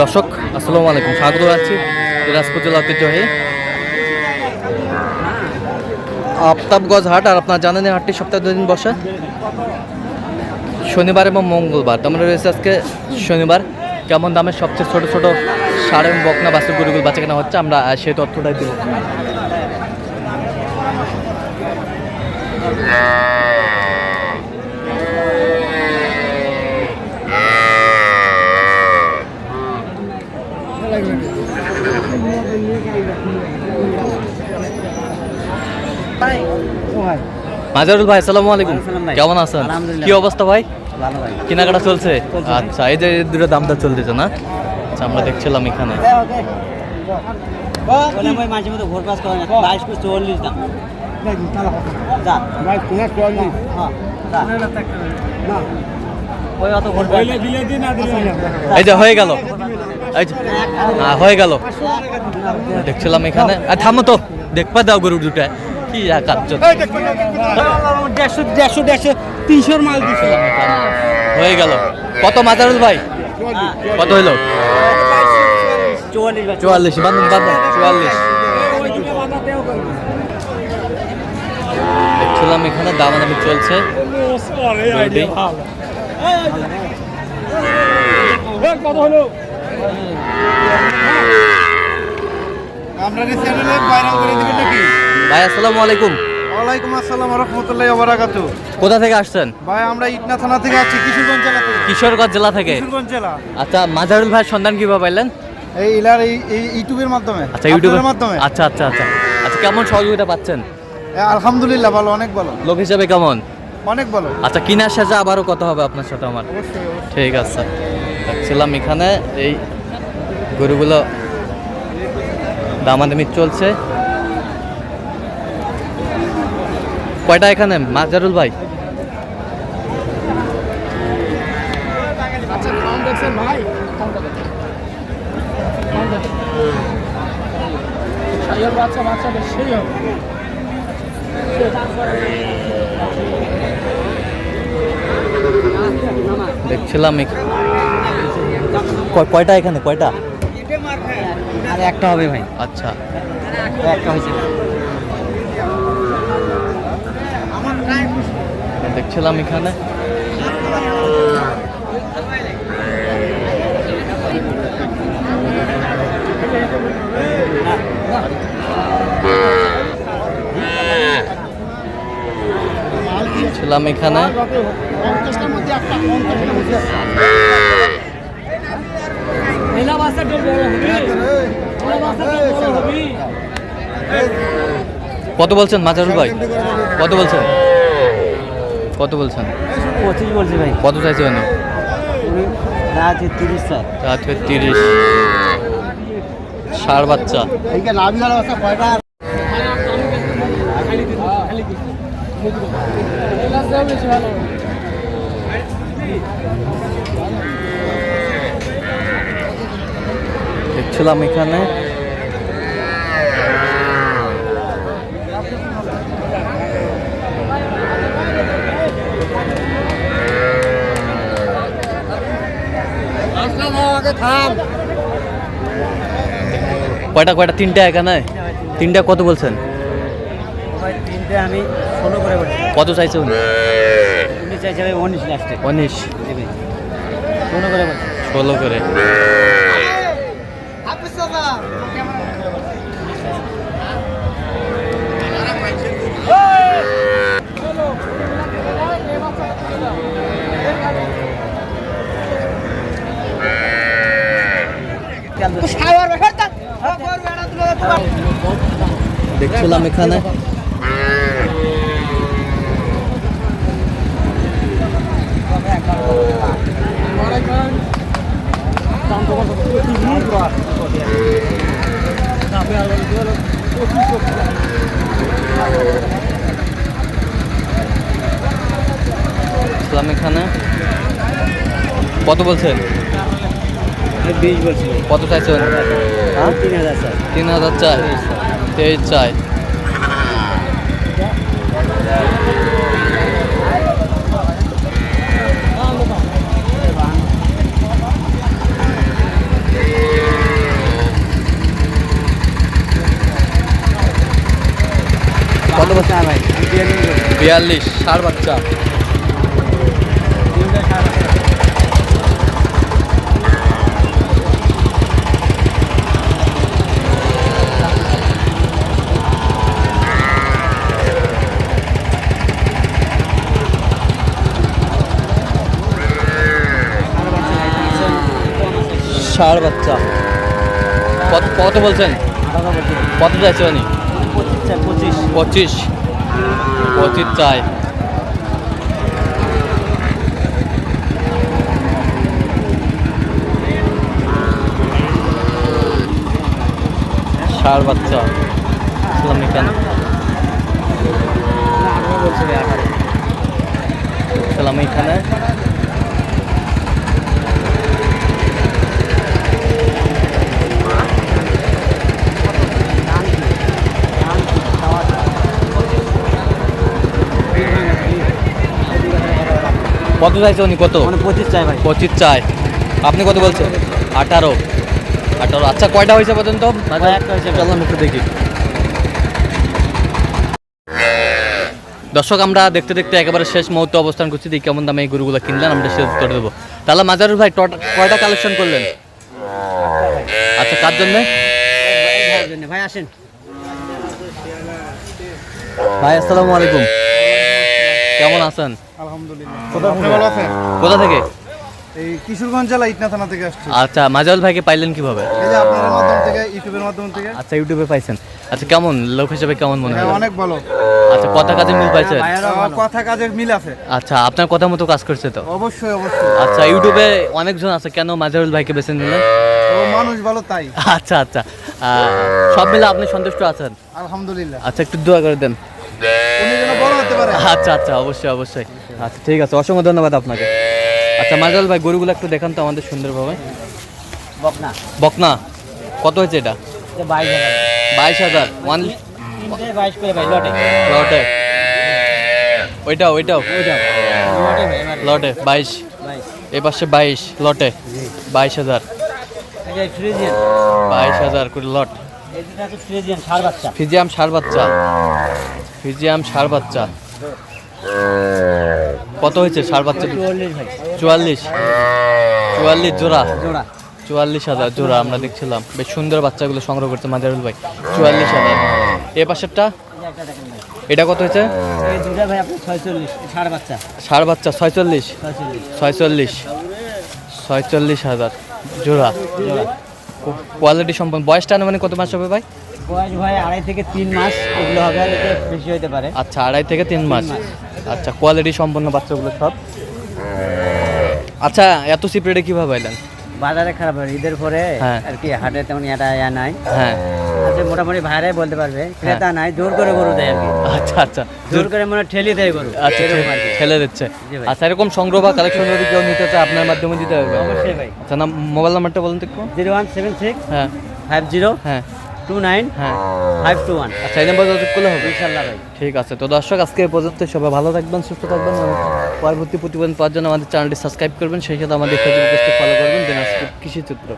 দর্শক, আসসালামু আলাইকুম। স্বাগত আছি দিনাজপুর জেলা ঐতিহ্যবাহী আফতাবগঞ্জ হাট। আর আপনার জানেন এই হাটটি সপ্তাহে দুদিন বসে। শনিবার এবং মঙ্গলবার। তোমরা রয়েছে আজকে শনিবার। কেমন দামের সবচেয়ে ছোট ছোট সার এবং বকনা বাসের গরুগুলো বাচ্চা কেনা হচ্ছে, আমরা সেই তথ্যটাই দিব। মাজারুল ভাই আসসালামু আলাইকুম। কেমন আছেন? কি অবস্থা ভাই? কেনাকাটা চলছে। আচ্ছা এই যে দুটো দামটা চলতেছে না? আচ্ছা আমরা দেখছিলাম এখানে। মাঝে মধ্যে ভোর পাস করে না বাইশ চল্লিশ দাম। হ্যাঁ এই যে হয়ে গেল। এই যে। হ্যাঁ, হয়ে গেল দেখছিলাম এখানে আর থামো তো দেখবা দাও গরু দুটা কি কাজ দেড়শো দেড়শো দেড়শো তিনশোর মাল দিছে হয়ে গেল কত মাজারুল ভাই কত হইল চুয়াল্লিশ চুয়াল্লিশ বান্ধব বান্ধব চুয়াল্লিশ দেখছিলাম এখানে দামাদামি চলছে Ready? আপনার এই চ্যানেলে ভাইরাল করে দিবেন নাকি? ভাই আসসালামু আলাইকুম। ওয়ালাইকুম আসসালাম রহমতুল্লাহ কোথা থেকে আসছেন? ভাই আমরা ইটনা থানা থেকে আছি কিশোরগঞ্জ জেলা থেকে। কিশোরগঞ্জ জেলা থেকে? কিশোরগঞ্জ জেলা। আচ্ছা মাজারুল ভাইয়ের সন্ধান কীভাবে পাইলেন? এই ইলার এই ইউটিউবের মাধ্যমে আচ্ছা ইউটিউবের মাধ্যমে। আচ্ছা আচ্ছা আচ্ছা। আচ্ছা কেমন সহযোগিতা পাচ্ছেন? আলহামদুলিল্লাহ ভালো অনেক ভালো। লোক হিসাবে কেমন? অনেক ভালো। আচ্ছা কিনার সাথে আবারও কথা হবে আপনার সাথে আমার। ঠিক আছে। দেখছিলাম এখানে এই গরুগুলো দামাদামি চলছে। কয়টা এখানে মাজারুল ভাই? দেখছিলাম এখ- কয়- কয়টা এখানে? কয়টা? আর একটা হবে ভাই। আচ্ছা। একটা হয়েছে। দেখছিলাম এখানে। ছিলাম এখানে। কত বলছেন মাজারুল ভাই? কত বলছেন? কত বলছেন? পঁচিশ বলছি ভাই। কত চাইছে উনি উনি না আছে তিরিশ স্যার। রাত্রে তিরিশ। ষাড় বাচ্চা। কয়টা? দেখছিলাম এখানে। কয়টা কয়টা? তিনটা এখানে? তিনটা কত বলছেন? তিনটে আমি ষোলো করে কত চাইছে উনি? উনি চাইছে উনিশ লাস্টে। উনিশ। ষোলো করে ষোলো করে দেখছিলাম এখানে? এখানে? কত বলছেন? বিশ বলছি। ভাই কত চাইছেন? তিন হাজার স্যার তিন হাজার চাই। তেইশ চাই। বিয়াল্লিশ ষাট বাচ্চা। ষাট বাচ্চা। কত কত বলছেন? কত চাইছে উনি? পঁচিশ। পঁচিশ। চাই। ষাট বাচ্চা। ইসলাম এখানে। ইসলাম এখানে। কত চাইছে উনি? কত? মানে পঁচিশ চাই ভাই। পঁচিশ চাই। আপনি কত বলছেন? আঠারো। আঠারো। আচ্ছা কয়টা হয়েছে পর্যন্ত? একটু দেখি। দর্শক আমরা দেখতে দেখতে একেবারে শেষ মুহূর্তে অবস্থান করছি। দেখি কেমন দামে এই গরুগুলো কিনলেন। আমরা সে উত্তর দেবো। তাহলে মাজারুল ভাই কয়টা কালেকশন করলেন? আচ্ছা কার জন্য। ভাই আসেন। ভাই আসসালামু আলাইকুম। কেমন আছেন? আলহামদুলিল্লাহ। কোথা থেকে? এই কিশোরগঞ্জ জেলা ইটনা থানা থেকে আসছি। আচ্ছা মাজারুল ভাইকে পাইলেন কীভাবে? এই যে আপনাদের মাধ্যম থেকে ইউটিউবের মাধ্যম থেকে। আচ্ছা ইউটিউবে পাইছেন। আচ্ছা কেমন? লোক হিসেবে কেমন মনে হ্যাঁ, হয়? অনেক ভালো। আচ্ছা কথা কাজে মিল পাইছেন ভাইয়েরও কথা কাজের মিল আছে। আচ্ছা আপনার কথা মতো কাজ করছে তো? অবশ্যই অবশ্যই। আচ্ছা ইউটিউবে অনেকজন আছে কেন মাজারুল ভাইকে বেছে নিলেন? ও মানুষ ভালো তাই। আচ্ছা আচ্ছা। আহ, সব মিলে আপনি সন্তুষ্ট আছেন? আলহামদুলিল্লাহ। আচ্ছা একটু দোয়া করে দেন। পারে। আচ্ছা আচ্ছা অবশ্যই অবশ্যই। আচ্ছা ঠিক আছে অসংখ্য ধন্যবাদ আপনাকে। আচ্ছা মাজারুল ভাই গরুগুলো একটু দেখান তো আমাদের সুন্দরভাবে। বকনা। বকনা কত হয়েছে এটা? বাইশ হাজার। ওয়ান বাইশ করে ভাই লটে। লটে। ওইটাও? ওইটাও। ওইটা লটে। বাইশ। এ পাশে বাইশ লটে। বাইশ হাজার। বাইশ হাজার করে লট। এটা সার বাচ্চা। ফিজিয়াম সার বাচ্চা। ফিজিয়াম সার বাচ্চা। কত হয়েছে সার বাচ্চা? চুয়াল্লিশ। চুয়াল্লিশ জোড়া? জোড়া চুয়াল্লিশ হাজার জোড়া আমরা দেখছিলাম। বেশ সুন্দর বাচ্চাগুলো সংগ্রহ করতে মাজারুল ভাই। চুয়াল্লিশ হাজার। এ পাশেরটা? এটা কত হয়েছে? সার বাচ্চা। ছয়চল্লিশ? ছয়চল্লিশ। ছয়চল্লিশ। হাজার জোড়া। কোয়ালিটি সম্পন্ন। বয়সটা মানে কত মাস হবে ভাই? বয়স ভাই আড়াই থেকে তিন মাস এগুলো হবে আর বেশি হতে পারে। আচ্ছা আড়াই থেকে তিন মাস। আচ্ছা কোয়ালিটি সম্পন্ন বাচ্চাগুলো সব? আচ্ছা এত সিপ্রেটে কীভাবে এলেন বাজারে খারাপ হয় ঈদের পরে হ্যাঁ। আর কি হাটে তেমন এটা ইয়া নাই। হ্যাঁ। আচ্ছা মোটামুটি ভাইরাই বলতে পারবে ক্রেতা নাই জোর করে গরু দেয় আর কি। আচ্ছা আচ্ছা। জোর করে মানে ঠেলি দেয় গরু। আচ্ছা ঠেলে দিচ্ছে। আচ্ছা এরকম সংগ্রহ বা কালেকশন যদি কেউ নিতে চায় আপনার মাধ্যমে দিতে পারবে। অবশ্যই ভাই। আচ্ছা নাম মোবাইল নাম্বারটা বলুন তো জিরো ওয়ান সেভেন সিক্স হ্যাঁ। ফাইভ জিরো হ্যাঁ। টু নাইন হ্যাঁ। ফাইভ টু ওয়ান আচ্ছা এই নাম্বার যোগাযোগ করলে হবে? ইনশাল্লাহ ভাই। ঠিক আছে তো দর্শক আজকে এ পর্যন্ত সবাই ভালো থাকবেন সুস্থ থাকবেন এবং পরবর্তী প্রতিবেদন পাওয়ার জন্য আমাদের চ্যানেলটি সাবস্ক্রাইব করবেন সেই সাথে আমাদের ফেসবুক পেজটি ফলো করবেন দিনাজপুর কৃষি চিত্র